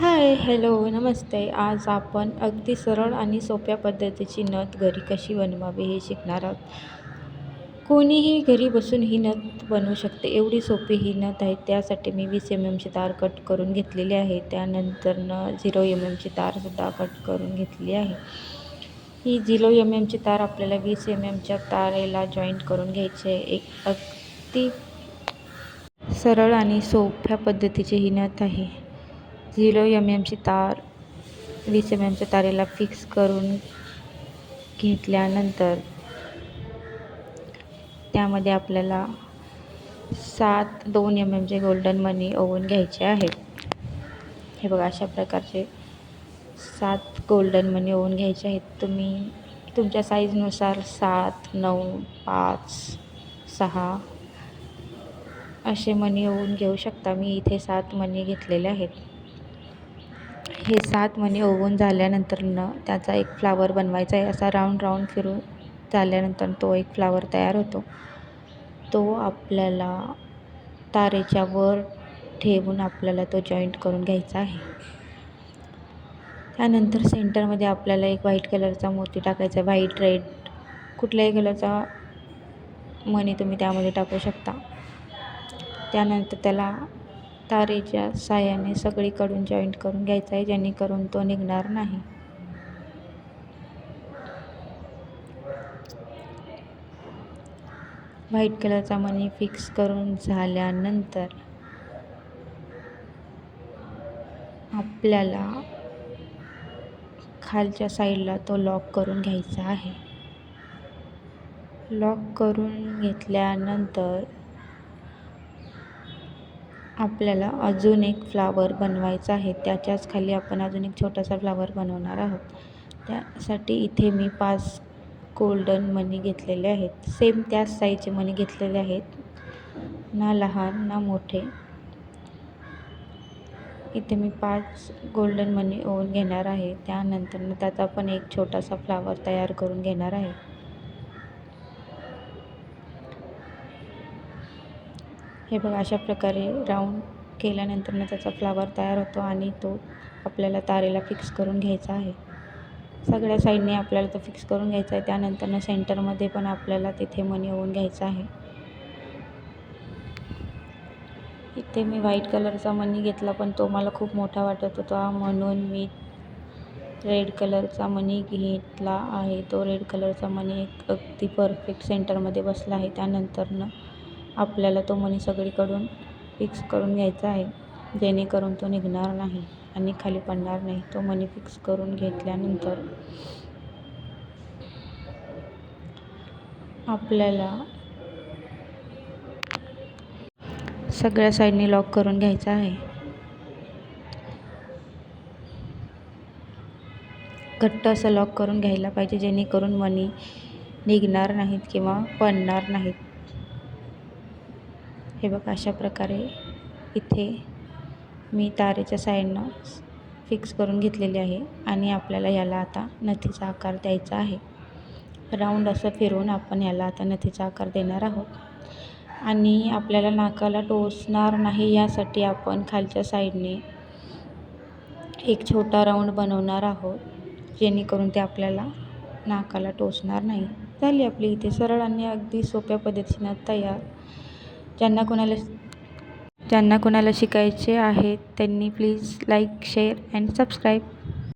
Hi hello नमस्ते. आज आपण अगदी सरळ आणि सोप्या पद्धतीची नथ घरी कशी बनवावी हे शिकणार आहोत. कोणीही घरी बसून ही नथ बनवू शकते. एवढी सोपी ही नथ आहे. त्यासाठी मी वीस एम एमची तार कट करून घेतलेली आहे. त्यानंतरनं झिरो एम एमची तारसुद्धा कट करून घेतली आहे. ही झिरो एम एमची तार आपल्याला वीस एम एमच्या तारेला जॉईंट करून घ्यायची आहे. एक अगदी सरळ आणि सोप्या पद्धतीची ही नथ आहे. झिरो एम एमची तार वीस एम एमच्या तारेला फिक्स करून घेतल्यानंतर त्यामध्ये आपल्याला सात दोन एम एमचे गोल्डन मनी ओवून घ्यायचे आहेत. हे बघा अशा प्रकारचे सात गोल्डन मनी ओवून घ्यायचे आहेत. तुम्ही तुमच्या साईजनुसार सात नऊ पाच सहा असे मनी ओवून घेऊ शकता. मी इथे सात मनी घेतलेले आहेत. हे सात महिने उगवून झाल्यानंतर त्याचा एक फ्लावर बनवायचा आहे. असा राऊंड राऊंड फिरून झाल्यानंतर तो एक फ्लावर तयार होतो. तो आपल्याला तारेच्या वर ठेवून आपल्याला तो जॉईंट करून घ्यायचा आहे. त्यानंतर सेंटरमध्ये आपल्याला एक व्हाईट कलरचा मोती टाकायचा आहे. व्हाईट रेड कुठल्याही कलरचा मनी तुम्ही त्यामध्ये टाकू शकता. त्यानंतर त्याला तारेच्या साह्याने सगळीकडून जॉईंट करून घ्यायचा आहे जेणेकरून तो निघणार नाही. व्हाईट कलरचा मनी फिक्स करून झाल्यानंतर आपल्याला खालच्या साईडला तो लॉक करून घ्यायचा आहे. लॉक करून घेतल्यानंतर आपल्याला अजून एक फ्लावर बनवायचा आहे. त्याच्याच खाली आपण अजून एक छोटासा फ्लावर बनवणार आहोत. त्यासाठी इथे मी पाच गोल्डन मनी घेतलेले आहेत. सेम त्याच साईजचे मनी घेतलेले आहेत. ना लहान ना मोठे. इथे मी पाच गोल्डन मनी ओवून घेणार आहे. त्यानंतर त्याचा पण एक छोटासा फ्लावर तयार करून घेणार आहे. हे बघा अशा प्रकारे राऊंड केल्यानंतर त्याचा फ्लावर तयार होतो आणि तो आपल्याला तारेला फिक्स करून घ्यायचा आहे. सगळ्या साईडने आपल्याला तो फिक्स करून घ्यायचा आहे. त्यानंतर सेंटरमध्ये पण आपल्याला तिथे मनी होऊन घ्यायचा आहे. इथे मी व्हाईट कलरचा मनी घेतला पण तो मला खूप मोठा वाटत होता. म्हणून मी रेड कलरचा मनी घेतला आहे. तो रेड कलरचा मनी एक अगदी परफेक्ट सेंटरमध्ये बसला आहे. त्यानंतरनं आपल्याला तो मणी सगळीकडून फिक्स करून घ्यायचा आहे. जेणेकरून तो निघणार नाही आणि खाली पडणार नाही. तो मनी फिक्स करून घेतल्यानंतर आपल्याला सगळ्या साईडने लॉक करून घ्यायचा आहे. घट्ट असं लॉक करून घ्यायला पाहिजे जेणेकरून मनी निघणार नाहीत किंवा पडणार नाहीत. हे बघा अशा प्रकारे इथे मी तारेच्या साईडनं फिक्स करून घेतलेले आहे आणि आपल्याला याला आता नथीचा आकार द्यायचा आहे. राऊंड असं फिरवून आपण याला आता नथीचा आकार देणार आहोत. आणि आपल्याला नाकाला टोचणार नाही यासाठी आपण खालच्या साईडने एक छोटा राऊंड बनवणार आहोत जेणेकरून ते आपल्याला नाकाला टोचणार नाही. झाली आपली इथे सरळ आणि अगदी सोप्या पद्धतीनं तयार. ज्यांना कोणाला ज्यांना कोणाला शिकायचे आहेत त्यांनी please like share and subscribe